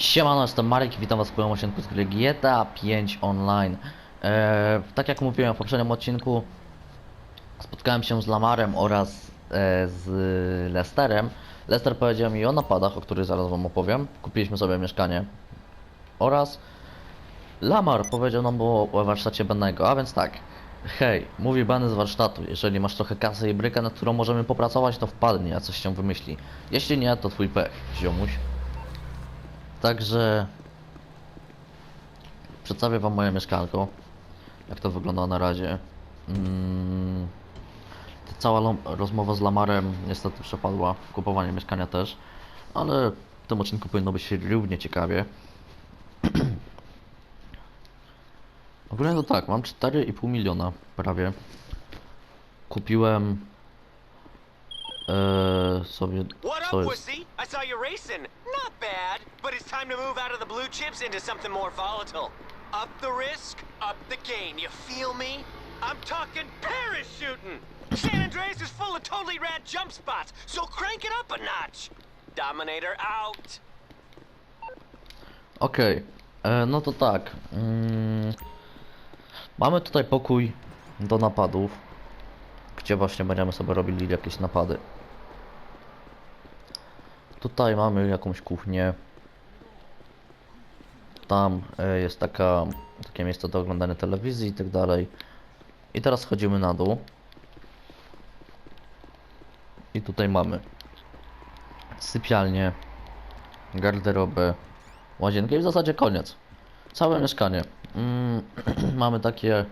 Siemano, jestem Marek witam was w kolejnym odcinku z gry GTA 5 Online. Eee, tak jak mówiłem w poprzednim odcinku, spotkałem się z Lamarem oraz e, z Lesterem. Lester powiedział mi o napadach, o których zaraz wam opowiem. Kupiliśmy sobie mieszkanie. Oraz Lamar powiedział nam o, o warsztacie Bennego, a więc tak. Hej, mówi Benny z warsztatu, jeżeli masz trochę kasy i brykę, nad którą możemy popracować, to wpadnie, a coś się wymyśli. Jeśli nie, to twój pech, ziomuś. Także przedstawię wam moje mieszkanko. Jak to wygląda na razie. Mm, ta cała rozmowa z Lamarem niestety przepadła. Kupowanie mieszkania też. Ale w tym odcinku powinno być równie ciekawie. Ogólnie to tak, mam 4,5 miliona prawie. Kupiłem e, sobie What co up, jest? I saw you racing. Not bad, but it's time to move out of the blue chips into something more volatile. Up the risk, up the gain. You feel me? I'm talking parachuting. San Andreas is full of totally rad jump spots, so crank it up a notch. Dominator out. Okej, e, no to tak. Mm, mamy tutaj pokój do napadów, gdzie właśnie będziemy sobie robili jakieś napady. Tutaj mamy jakąś kuchnię. Tam e, jest taka, takie miejsce do oglądania telewizji i tak dalej. I teraz schodzimy na dół. I tutaj mamy sypialnię, garderobę, łazienkę i w zasadzie koniec. Całe mieszkanie. Mm, mamy takie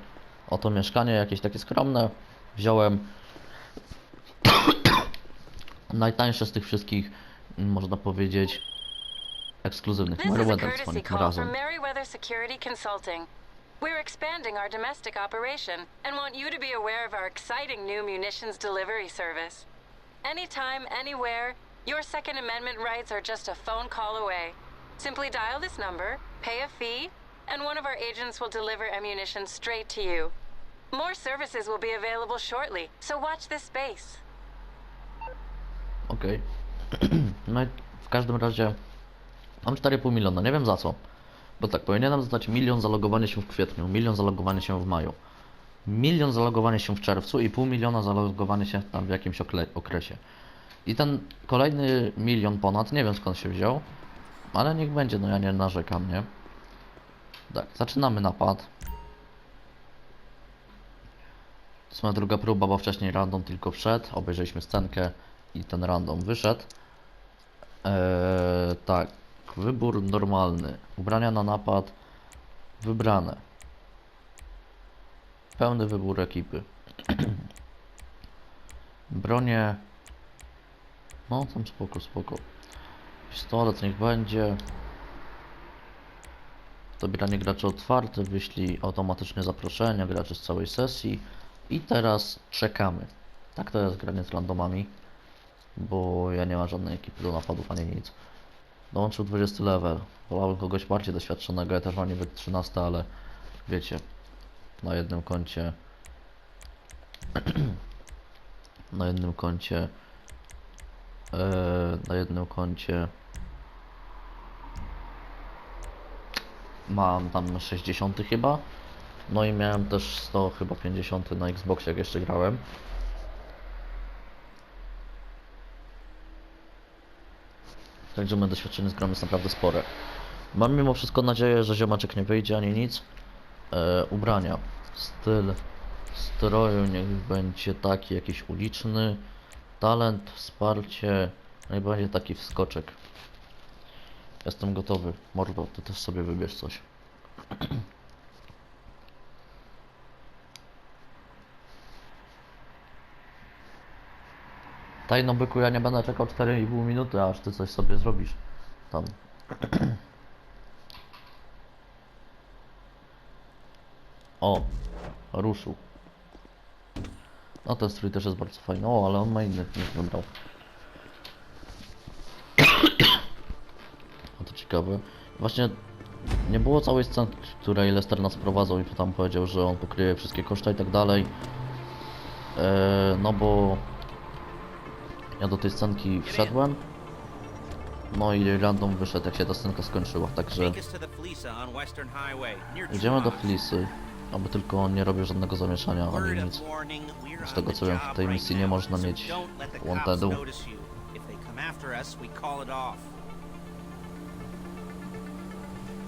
oto mieszkanie, jakieś takie skromne. Wziąłem najtańsze z tych wszystkich, można powiedzieć, ekskluzywnych. Meriwether call razem. We're expanding our domestic operation and want you to be aware of our exciting new munitions delivery service. Anytime, anywhere, your Second Amendment rights are just a phone call away. Simply dial this number, pay a fee, and one of our agents will deliver ammunition straight to you. More services will be available shortly, so watch this space. Okej. no i w każdym razie mam 4,5 miliona, nie wiem za co. Bo tak, powinienem dostać milion zalogowania się w kwietniu, milion zalogowania się w maju, milion zalogowania się w czerwcu i pół miliona zalogowania się tam w jakimś okresie. I ten kolejny milion ponad, nie wiem skąd się wziął, ale niech będzie, no ja nie narzekam, nie? Tak, zaczynamy napad. To jest moja druga próba, bo wcześniej random tylko wszedł, obejrzeliśmy scenkę i ten random wyszedł. Eee, tak, wybór normalny. Ubrania na napad wybrane. Pełny wybór ekipy. Bronie. No, tam spoko, spoko. Pistolet niech będzie. Dobieranie graczy otwarte, wyślij automatycznie zaproszenia graczy z całej sesji. I teraz czekamy. Tak to jest granie z randomami bo ja nie mam żadnej ekipy do napadów ani nic. Dołączył 20 level. Wolałbym kogoś bardziej doświadczonego, ja też mam niby 13, ale wiecie, na jednym koncie na jednym koncie e, na jednym koncie mam tam 60 chyba no i miałem też 100 chyba 50 na Xboxie jak jeszcze grałem Także moje doświadczenie z grą jest naprawdę spore. Mam mimo wszystko nadzieję, że ziomaczek nie wyjdzie ani nic. E, ubrania. Styl stroju niech będzie taki jakiś uliczny. Talent, wsparcie. No i będzie taki wskoczek. Jestem gotowy. Mordo, ty też sobie wybierz coś. Tajno byku, ja nie będę czekał 4,5 minuty, aż ty coś sobie zrobisz. Tam. O, ruszył. No ten strój też jest bardzo fajny. O, ale on ma inny niż wybrał. O to ciekawe. Właśnie nie było całej sceny, której Lester nas prowadzał i tam powiedział, że on pokryje wszystkie koszta i tak dalej. Eee, no bo ja do tej scenki wszedłem No i random wyszedł jak się ta scenka skończyła, także idziemy do. Flisy. Aby tylko on nie robił żadnego zamieszania ani nic. Z tego co wiem, w tej misji nie można mieć wantedu.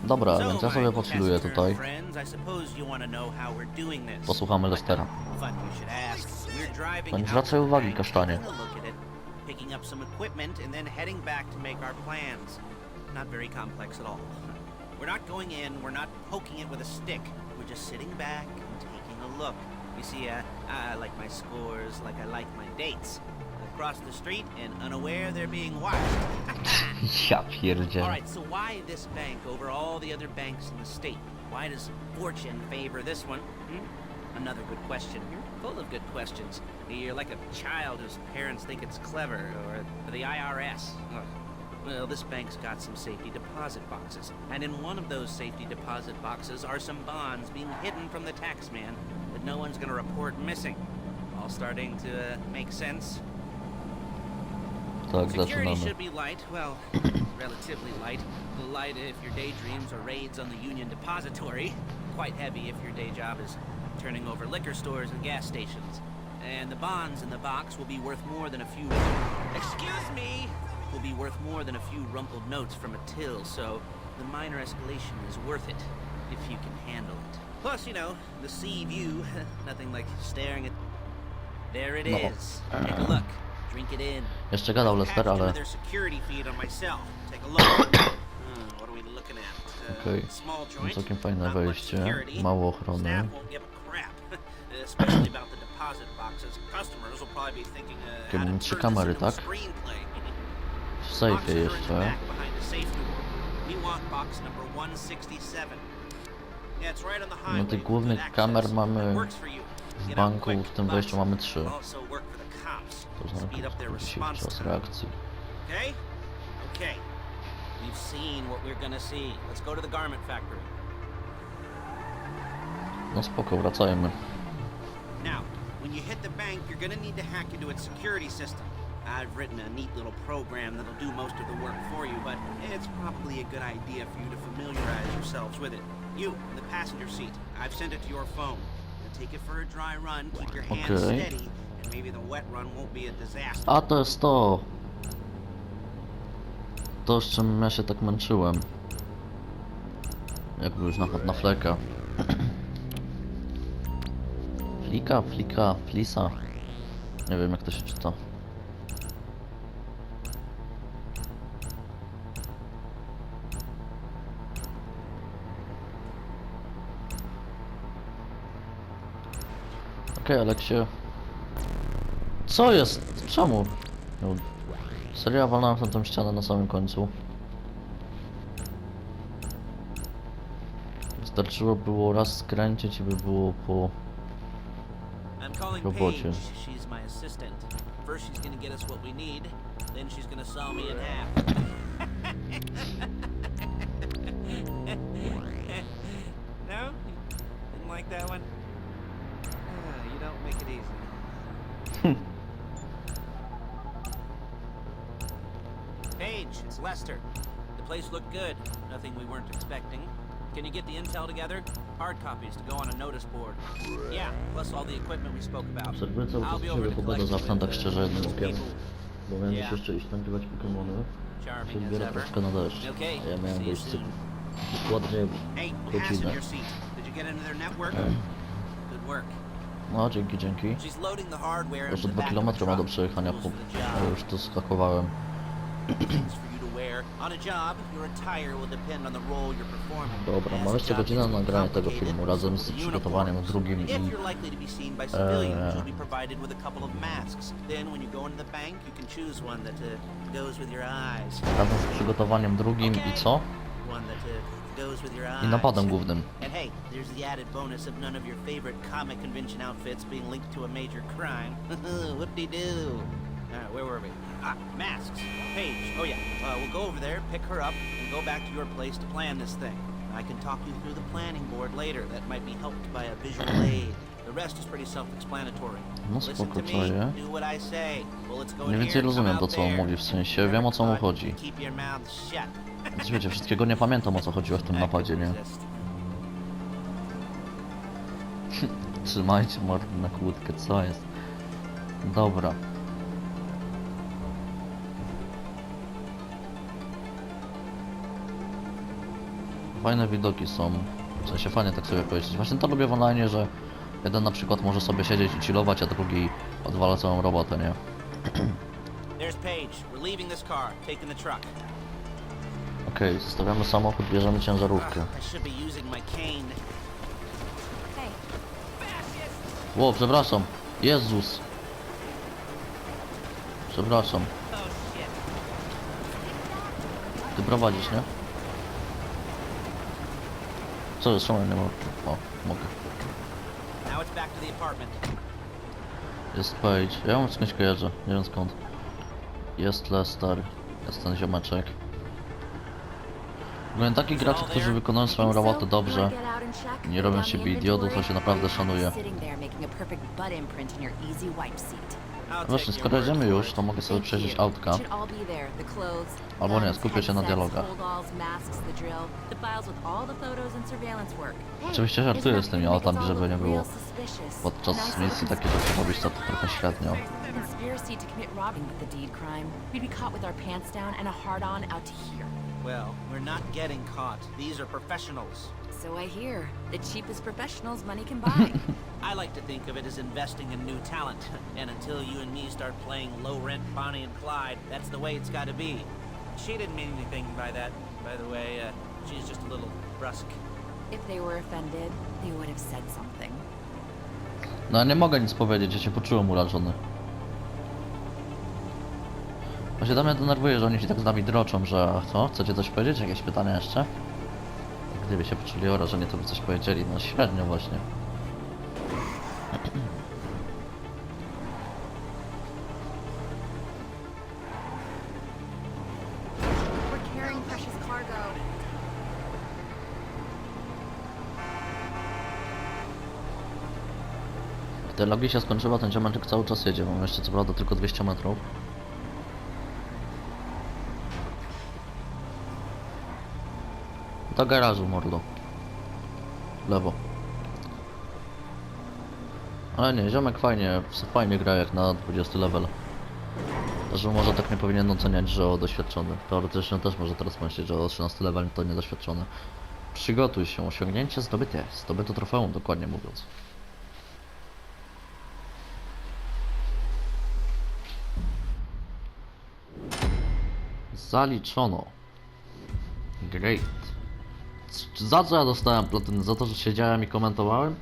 Dobra, więc ja sobie pochilluję tutaj. Posłuchamy Lestera. To the uwagi, kasztanie. Picking up some equipment, and then heading back to make our plans. Not very complex at all. We're not going in, we're not poking it with a stick. We're just sitting back and taking a look. You see, uh, I like my scores like I like my dates. Across the street and unaware they're being watched. Ja pierdzielę. All right, so why this bank over all the other banks in the state? Why does fortune favor this one? Hmm? Another good question. Full of good questions. You're like a child whose parents think it's clever, or the IRS. Well, this bank's got some safety deposit boxes, and in one of those safety deposit boxes are some bonds being hidden from the tax man that no one's gonna report missing. All starting to uh, make sense. Security should be light, well, relatively light. Light if your daydreams are raids on the Union Depository. Quite heavy if your day job is turning over liquor stores and gas stations. And the bonds in the box will be worth more than a few. Excuse me! Will be worth more than a few rumpled notes from a till, so the minor escalation is worth it if you can handle it. Plus, you know, the sea view, nothing like staring at. There it is. Take a look. Drink it in. Jeszcze gadał Lester, Patched into ale their security feed on myself. Take a look. Hmm, what are we looking at? Uh, Okej. Small joint. Całkiem fajne not much wejście, mało ochrony. Especially about the deposit boxes. Customers will probably be thinking uh, how to trzy turn this kamery, into a tak? screenplay. w sejfie Boxes are in the jeszcze. back behind the safe door. We want box number 167. Yeah, it's right on the No tych Good głównych access. kamer mamy That works for you. w Get out banku, quick, w tym wejściu mamy trzy. also work for the cops. To Speed up their znaczy response czas time. reakcji. Okay? Okay. We've seen what we're gonna see. Let's go to the garment factory. No spoko, wracajmy. When you hit the bank, you're gonna need to hack into its security system. I've written a neat little program that'll do most of the work for you, but it's probably a good idea for you to familiarize yourselves with it. You, in the passenger seat, I've sent it to your phone. Now take it for a dry run, keep your hands Okay. steady, and maybe the wet run won't be a disaster. A to jest to! To z czym ja się tak męczyłem. Jakby już napad na fleka. Flika, flika, flisa. Nie wiem jak to się czyta. Okej, Aleksie. Co jest? Czemu? No, serio, walnąłem na tą ścianę na samym końcu. Wystarczyło było raz skręcić i by było po... I'm calling She's my assistant. First, she's gonna get us what we need. Then she's gonna saw me in half. no? Didn't like that one? Ah, you don't make it easy. Paige, it's Lester. The place looked good. Nothing we weren't expecting. Can you get the intel together? Hard copies to go on a notice board. Yeah, plus all the equipment we spoke about. Obserwuję cały czas pogodę tak szczerze jednym okiem. Bo miałem Yeah. jeszcze iść nagrywać Pokemony. Się zbiera troszkę na deszcz. A ja miałem soon. dokładnie godzinę. No, dzięki, dzięki. Jeszcze into the dwa back of kilometry the ma do przejechania, Tools po... for the a job. już to skakowałem. Dobra, As ma the jeszcze job godzinę gets na more nagranie tego filmu so razem will z przygotowaniem drugim i Uh, uh, eyes. razem z przygotowaniem drugim i co? Uh. I napadem głównym. Ah, masks. Paige. Oh yeah. Uh, we'll go over there, pick her up, and go back to your place to plan this thing. I can talk you through the planning board later. That might be helped by a visual aid. The rest is pretty self-explanatory. No Listen spoko, to me, do what I say. Bullets go Mniej więcej rozumiem to, co on there. mówi, w sensie wiem, o co mu chodzi. Keep your mouth shut. Więc wiecie, wszystkiego nie pamiętam, o co chodziło w tym napadzie, nie? Resist. Trzymajcie mordy na kłódkę, co jest? Dobra. Fajne widoki są. W sensie fajnie tak sobie powiedzieć. Właśnie to lubię w online, że jeden na przykład może sobie siedzieć i chillować, a drugi odwala całą robotę, nie? There's Paige. We're leaving this car, taking the truck. Okej, zostawiamy samochód, bierzemy ciężarówkę. Hey, Ło, przepraszam. Jezus. Przepraszam. Oh. Ty prowadzisz, nie? Czemu ja nie mogę? O, mogę. Now it's back to the apartment. Jest Page. Ja mam skądś kojarzę, nie wiem skąd. Jest Lester. Jest ten ziomeczek. Ogóle takich graczy, którzy wykonują swoją robotę dobrze, nie robią siebie idiotów, to się naprawdę szanuje. I'll Właśnie, skoro jedziemy już, to mogę sobie przejrzeć autka. Albo nie, skupię się na dialogach. Oczywiście żartuję z tymi autami, żeby nie było. Podczas misji takie rzeczy robić to trochę średnio. To to here. Well, we're not getting caught. These are professionals. So I hear. The cheapest professionals money can buy. I like to think of it as investing in new talent. And until you and me start playing low rent Bonnie and Clyde, that's the way it's got to be. She didn't mean anything by that, by the way. Uh, she's just a little brusque. if they were offended, they would have said something. No nie mogę nic powiedzieć, ja się poczułem urażony. Właśnie to mnie denerwuje, że oni się tak z nami droczą, że co? Chcecie coś powiedzieć? Jakieś pytania jeszcze? Gdyby się poczuli urażeni, to by coś powiedzieli. No średnio właśnie. Gdy logi się skończyła, ten ziomeczek cały czas jedzie. Mam jeszcze co prawda tylko 200 metrów. Do garażu, mordo. Lewo. Ale nie, ziomek fajnie, fajnie gra jak na 20 level. Że może tak nie powinien oceniać, że o doświadczony. Teoretycznie też może teraz myśleć, że o 13 level to niedoświadczony. Przygotuj się, osiągnięcie zdobyte. Zdobyto trofeum, dokładnie mówiąc. Zaliczono. Great. Za co ja dostałem platynę? Za to, że siedziałem i komentowałem?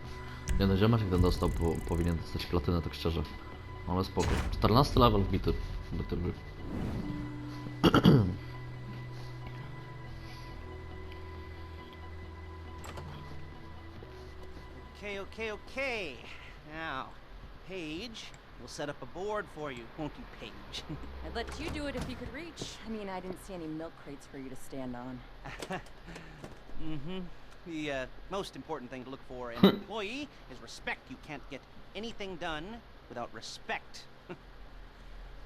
Nie no, ziomek ten dostał, bo powinien dostać platynę, tak szczerze. Ale spoko. 14 level wbity. Bity by. Okay, okay, okay. Now, Paige, we'll set up a board for you, won't you, Paige? I'd let you do it if you could reach. I mean, I didn't see any milk crates for you to stand on. mm-hmm. The uh, most important thing to look for in an employee is respect. You can't get anything done without respect.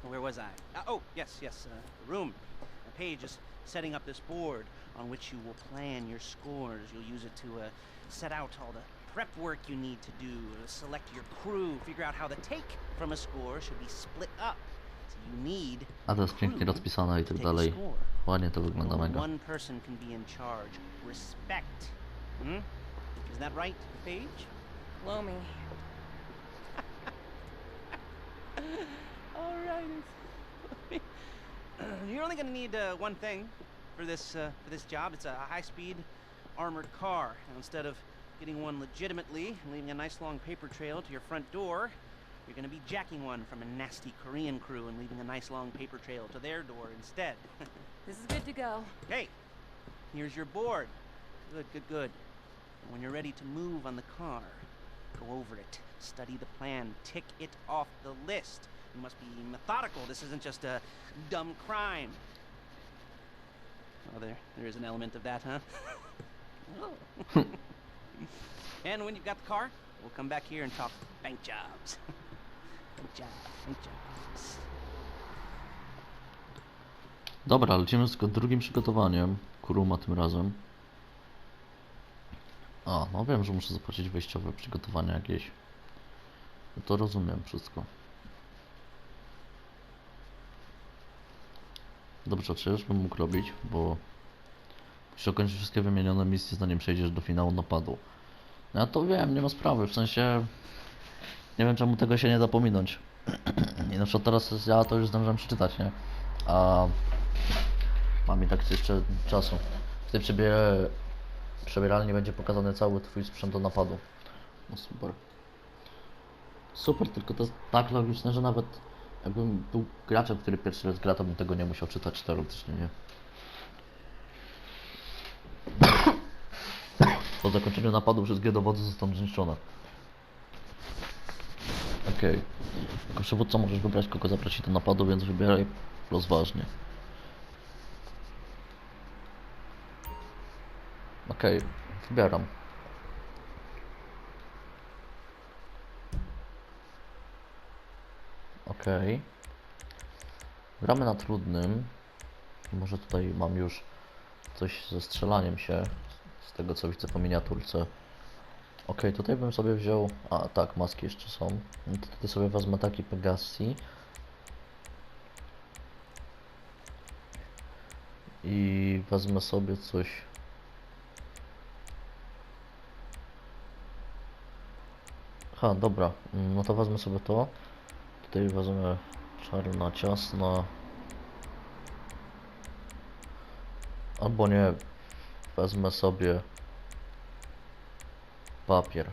Where was I? Uh, oh, yes, yes, uh, the room. Uh, Paige is setting up this board on which you will plan your scores. You'll use it to uh, set out all the prep work you need to do, uh, select your crew, figure out how the take from a score should be split up. So you need A to jest pięknie crew rozpisane i to tak take a dalej. Ładnie to wygląda mega. one person can be in charge. Respect. Hmm? Is that right, Paige? Blow me. All right. You're only gonna need uh, one thing for this uh, for this job. It's a high-speed armored car. Now, instead of getting one legitimately and leaving a nice long paper trail to your front door, you're gonna be jacking one from a nasty Korean crew and leaving a nice long paper trail to their door instead. This is good to go. Hey, here's your board. Good, good, good. And when you're ready to move on the car, go over it, study the plan, tick it off the list. You must be methodical. This isn't just a dumb crime. Oh, there, there is an element of that, huh? Oh. and when you've got the car, we'll come back here and talk bank jobs. Dobra, lecimy z drugim przygotowaniem. Kuruma tym razem. A, no wiem, że muszę zapłacić wejściowe przygotowania jakieś. No to rozumiem wszystko. Dobrze, czy już bym mógł robić, bo musisz ukończyć wszystkie wymienione misje, zanim przejdziesz do finału napadu. No ja to wiem, nie ma sprawy, w sensie... Nie wiem, czemu tego się nie da pominąć. I na przykład teraz ja to już zdążyłem przeczytać, nie? A Mam i tak jeszcze czasu. W tej przebie... przebieralni będzie pokazany cały twój sprzęt do napadu. No super. Super, tylko to jest tak logiczne, że nawet jakbym był graczem, który pierwszy raz gra, to bym tego nie musiał czytać teoretycznie, nie? Po zakończeniu napadu wszystkie dowody zostaną zniszczone. Okej. Jako przywódca możesz wybrać kogo zaprosić do napadu, więc wybieraj rozważnie. Okej, wybieram. Okej. Gramy na trudnym. Może tutaj mam już coś ze strzelaniem się. Z tego co widzę po miniaturce. Okej, tutaj bym sobie wziął... A, tak, maski jeszcze są. Tutaj sobie wezmę taki Pegasi. I wezmę sobie coś... Ha, dobra, mm, no to wezmę sobie to. Tutaj wezmę czarna, ciasna. Albo nie, wezmę sobie papier.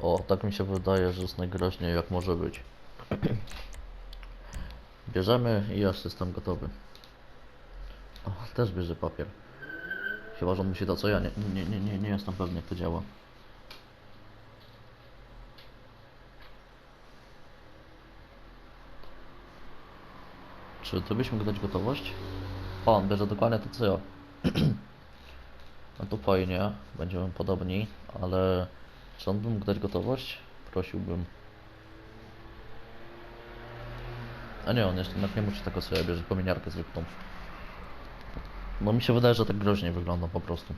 O, tak mi się wydaje, że jest najgroźniej jak może być. Bierzemy i ja jestem gotowy. O, też bierze papier. Chyba, że on musi to co ja, nie, nie, nie, nie, nie jestem pewny jak to działa. Czy ty byś mógł dać gotowość? O, on bierze dokładnie to co ja. No to fajnie, będziemy podobni, ale czy on by mógł dać gotowość? Prosiłbym. A nie, on jeszcze jednak nie musi tego sobie bierze kominiarkę zwykłą. Bo mi się wydaje, że tak groźnie wygląda po prostu.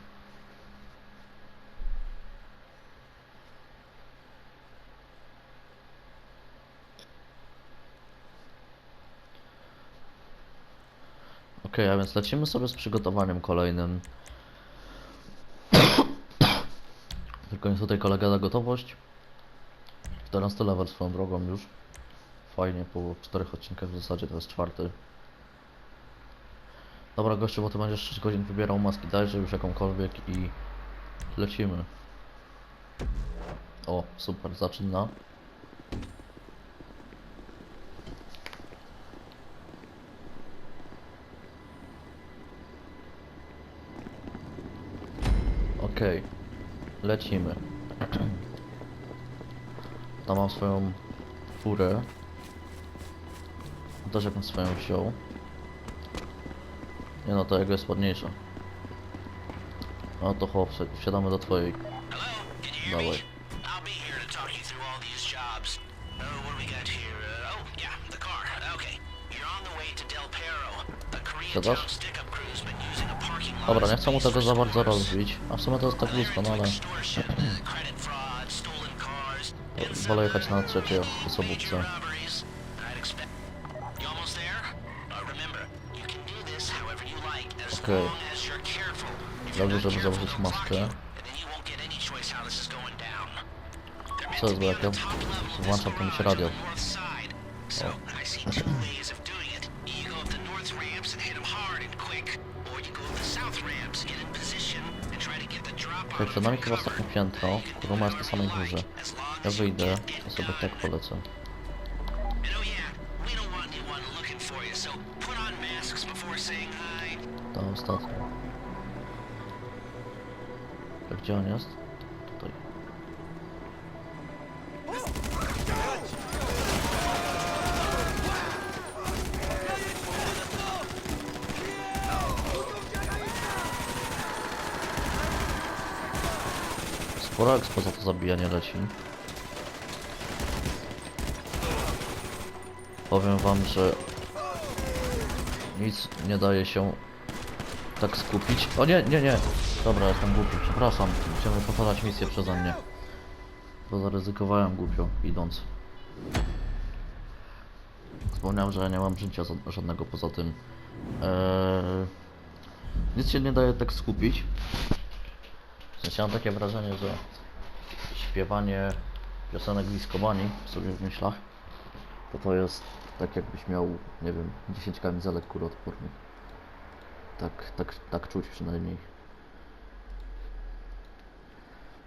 Okej, a więc lecimy sobie z przygotowaniem kolejnym. Tylko jest tutaj kolega na gotowość. 14 level swoją drogą już. Fajnie, po czterech odcinkach w zasadzie to jest czwarty. Dobra gościu, bo ty będziesz 6 godzin wybierał maski, dajże już jakąkolwiek i lecimy. O, super, zaczyna. Okej, lecimy. Tam mam swoją furę. Też jakąś swoją wziął. Nie no, to jego jest ładniejsza. No to chłop, wsi- wsiadamy do twojej. Dawaj. jobs. Oh, what do we got here? Uh, oh, yeah, the car. Okay. Lot Dobra, nie chcę mu tego za bardzo rozbić. A w sumie to jest tak blisko, no ale wolę jechać na trzeciej osobówce. Okej. you're Dobrze, żeby założyć maskę. Co jest, bo jak ja włączam, radio. On przed nami chyba ostatnie piętro. Kuruma jest na samej górze. Ja wyjdę i sobie tak polecę. And oh yeah, we don't want Sporo expo za to zabijanie leci. Powiem wam, że nic nie daje się tak skupić. O nie, nie, nie. Dobra, jestem głupi, przepraszam. Chciałem powtarzać misję przeze mnie. Bo zaryzykowałem głupio, idąc. Wspomniałem, że nie mam życia żadnego poza tym. Eee, nic się nie daje tak skupić. W sensie mam takie wrażenie, że śpiewanie piosenek Discobani sobie w myślach, to to jest tak jakbyś miał, nie wiem, 10 kamizelek kuroodpornych. Tak, tak, tak czuć przynajmniej.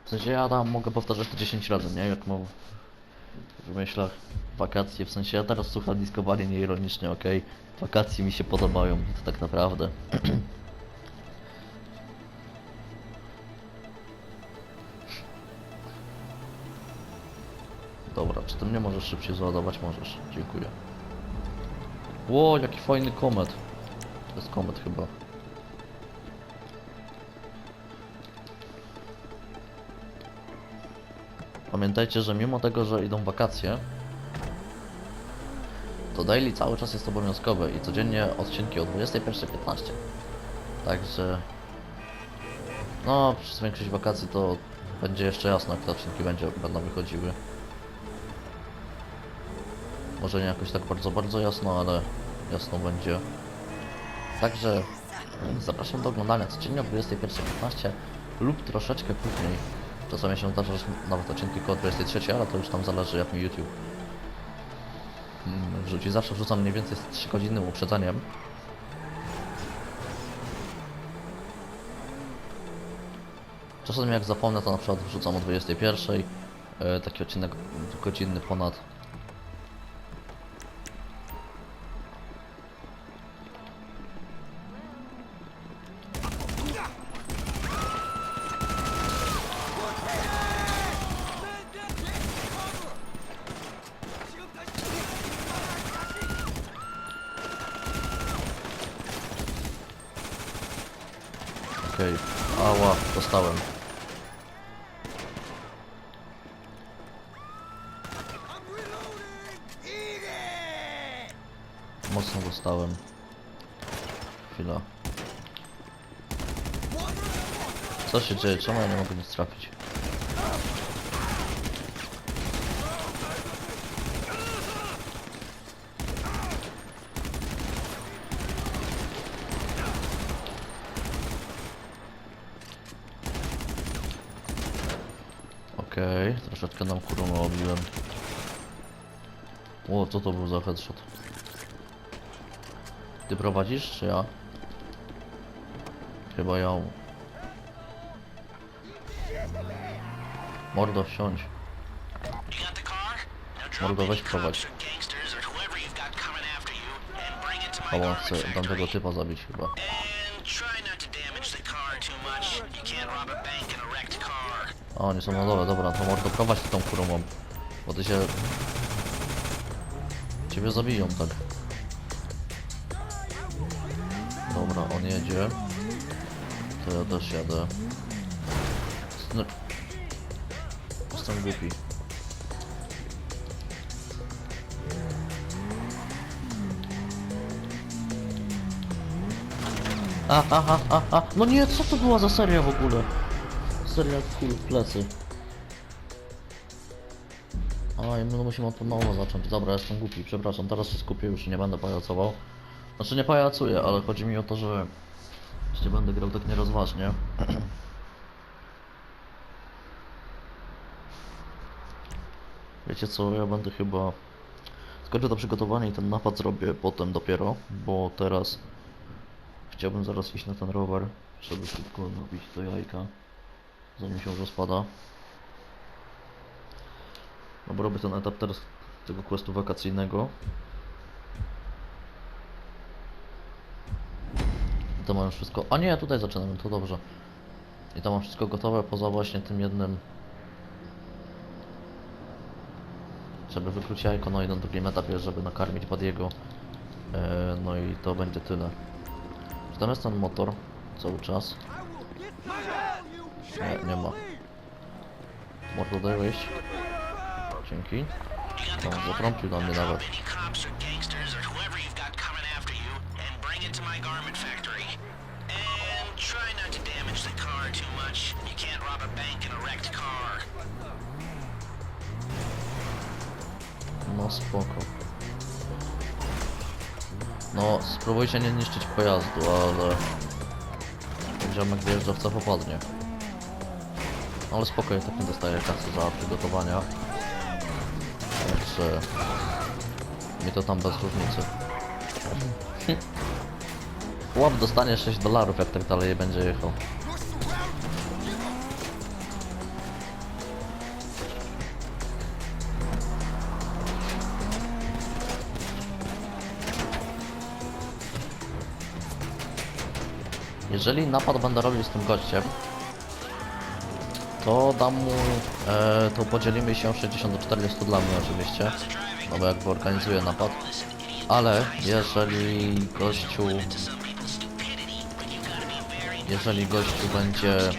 W sensie ja tam mogę powtarzać to 10 razy, nie? Jak mam w myślach wakacje, w sensie ja teraz słucham Discobani nieironicznie, okej? Wakacje mi się podobają, to tak naprawdę. Dobra, czy ty mnie możesz szybciej załadować? Możesz, dziękuję. Ło, jaki fajny komet. To jest komet chyba. Pamiętajcie, że mimo tego, że idą wakacje, to daily cały czas jest obowiązkowe i codziennie odcinki o 21.15. Także... No, przez większość wakacji to będzie jeszcze jasno, jak te odcinki będzie, będą wychodziły. Może nie jakoś tak bardzo, bardzo jasno, ale jasno będzie. Także zapraszam do oglądania codziennie o 21.15 lub troszeczkę później. Czasami się zdarza, że nawet odcinki koło 23, ale to już tam zależy jak mi YouTube mm, wrzuci. Zawsze wrzucam mniej więcej z 3 godzinnym uprzedzeniem. Czasami jak zapomnę, to na przykład wrzucam o 21. e, Taki odcinek godzinny ponad. Okej, ała, dostałem. Mocno dostałem. Chwila. Co się dzieje? Czemu ja nie mogę nic trafić? Okej, troszeczkę nam kurą obiłem. O, co to był za headshot? Ty prowadzisz, czy ja? Chyba ja. Mordo, wsiądź. Mordo, weź prowadź. A on chce tamtego typa zabić chyba. A oni są na dole, dobra, to mordo prowadź tą kurumą. Bo ty się... Ciebie zabiją, tak. Dobra, on jedzie. To ja też jadę. No... Jestem głupi. A, a, a, a, a, no nie, co to była za seria w ogóle? Seria w plecy. My musimy od nowa zacząć. Dobra, jestem głupi, przepraszam, teraz się skupię, już nie będę pajacował. Znaczy nie pajacuję, ale chodzi mi o to, że jeszcze będę grał tak nierozważnie. Wiecie co, ja będę chyba... Skończę to przygotowanie i ten napad zrobię potem dopiero, bo teraz chciałbym zaraz iść na ten rower, żeby szybko nabić do jajka, zanim się rozpada. No bo robię ten etap teraz tego questu wakacyjnego. I to mam już wszystko. A nie, tutaj zaczynamy, to dobrze. I to mam wszystko gotowe poza właśnie tym jednym. Żeby wykluć jajko, no i na drugim etapie, żeby nakarmić Badiego. E, no i to będzie tyle. Czy tam jest ten motor cały czas? Nie, nie ma. Mordo, daj wyjść. Dzięki. No, zatrącił na mnie nawet. No spoko. No, spróbujcie nie niszczyć pojazdu, ale... Ziomek wjeżdża w co popadnie. Ale spokojnie, tak nie dostaję kasy za przygotowania. Także... Mi to tam bez różnicy. Łap dostanie 6 dolarów, jak tak dalej będzie jechał. Jeżeli napad będę robił z tym gościem, to dam mu, e, to podzielimy się 60 do 40 dla mnie oczywiście, no bo jakby organizuję napad, ale jeżeli gościu, jeżeli gościu będzie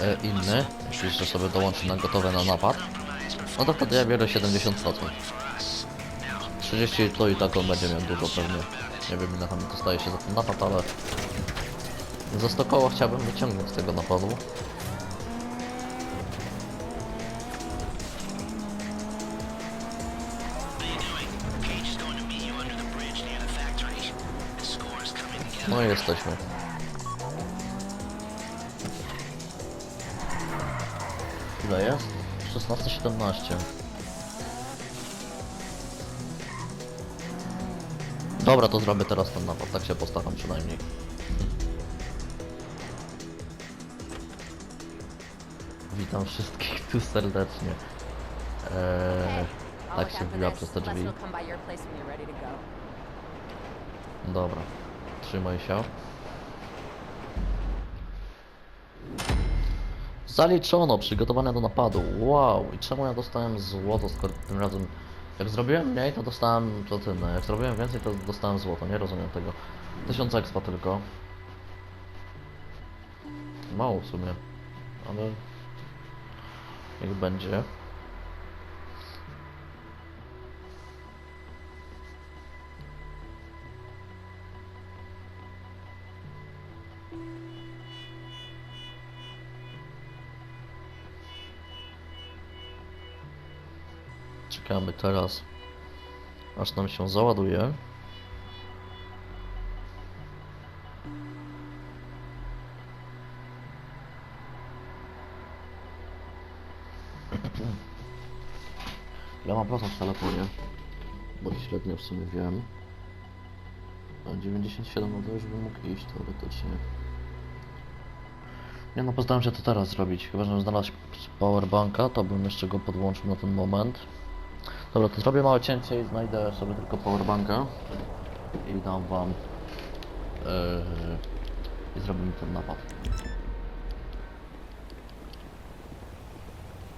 e, inny, czyli że sobie dołączy na gotowe na napad, no to wtedy ja biorę 70%. 30 to i tak on będzie miał dużo pewnie. Nie wiem ile tam dostaje się za ten napad, ale za 100 koła chciałbym wyciągnąć z tego napadu. No i jesteśmy. Ile jest? 16-17. Dobra, to zrobię teraz ten napad, tak się postaram przynajmniej. Witam wszystkich tu serdecznie. Eee, tak się wbiła przez te drzwi. Dobra, trzymaj się. Zaliczono, przygotowane do napadu. Wow, i czemu ja dostałem złoto, skoro tym razem... Jak zrobiłem mniej, to dostałem platynę. Jak zrobiłem więcej, to dostałem złoto. Nie rozumiem tego. 1000 expa tylko. Mało w sumie. Ale... Niech będzie. Czekamy teraz, aż nam się załaduje. Ja mam procent w telefonie, bo średnio w sumie wiem. A 97 no to już bym mógł iść teoretycznie. Nie no, postaram się to teraz zrobić. Chyba, że znalazł powerbanka, to bym jeszcze go podłączył na ten moment. Dobra, to zrobię małe cięcie i znajdę sobie tylko powerbanka i dam wam yy, i zrobimy ten napad.